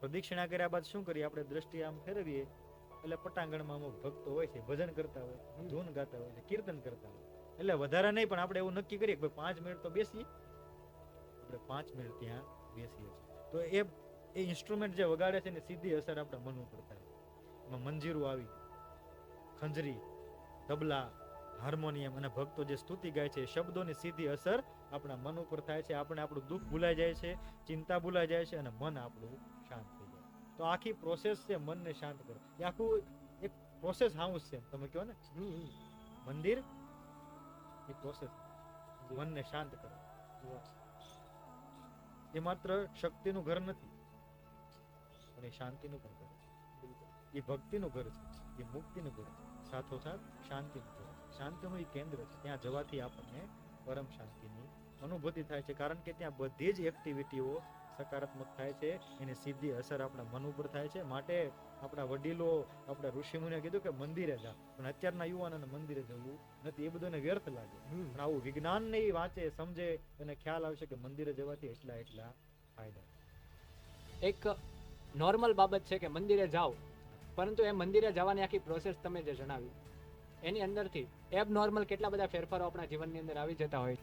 પ્રદક્ષિણા કર્યા બાદ શું કરીએ? આપણે દ્રષ્ટિ આમ ફેરવીએ. એટલે પટાંગણમાં અમુક ભક્તો હોય છે, ભજન કરતા હોય, ધૂન ગાતા હોય, કીર્તન કરતા હોય. એટલે વધારે નહીં, પણ આપણે એવું નક્કી કરીએ કે પાંચ મિનિટ તો બેસીએ. આપણે પાંચ મિનિટ ત્યાં બેસીએ છીએ. તો એ એ ઇન્સ્ટ્રુમેન્ટ જે વગાડે છે ને, સીધી અસર આપણા મન ઉપર થાય એમાં મંજીરું આવી ખંજરી, તબલા હાર્મોનિયમ અને ભક્તો જે સ્તુતિ ગાય છે શબ્દોની સીધી અસર આપણા મન ઉપર થાય છે. આપણે આપણું દુઃખ ભૂલાઈ જાય છે, ચિંતા ભૂલાઈ જાય છે અને મન આપણું શાંત થઈ જાય. તો આખી પ્રોસેસ છે, મનને શાંત કરો. એ આખું એક પ્રોસેસ હાઉસ છે, તમે કહો ને? મંદિર? એ પ્રોસેસ મનને શાંત કરો. એ માત્ર શક્તિનું ઘર નથી, પણ એ શાંતિનું પણ ઘર છે. એ ભક્તિનું ઘર છે. એ મુક્તિનું ઘર છે. સાથોસાથ શાંતિનું ઘર છે. શાંતિનું એ કેન્દ્ર છે. ત્યાં જવાથી આપણને પરમ શાંતિની અનુભૂતિ થાય છે. કારણ કે ત્યાં બધી જ એક્ટિવિટીઓ સકારાત્મક થાય છે. એની સીધી અસર આપણા મન ઉપર થાય છે. માટે આપણા વડીલો આપણા ઋષિમુનિએ કીધું કે મંદિરે જા. પણ અત્યારના યુવાનોને મંદિરે જવું નથી. એ બધું વ્યર્થ લાગે. પણ આવું વિજ્ઞાનને ઈ વાંચે સમજે એને ખ્યાલ આવશે કે મંદિરે જવાથી એટલા એટલા ફાયદા. એક નોર્મલ બાબત છે કે મંદિરે જાઓ, પરંતુ એ મંદિરે જવાની આખી પ્રોસેસ તમે જે જણાવી એની અંદરથી એબ નોર્મલ કેટલા બધા ફેરફારો આપણા જીવનની અંદર આવી જતા હોય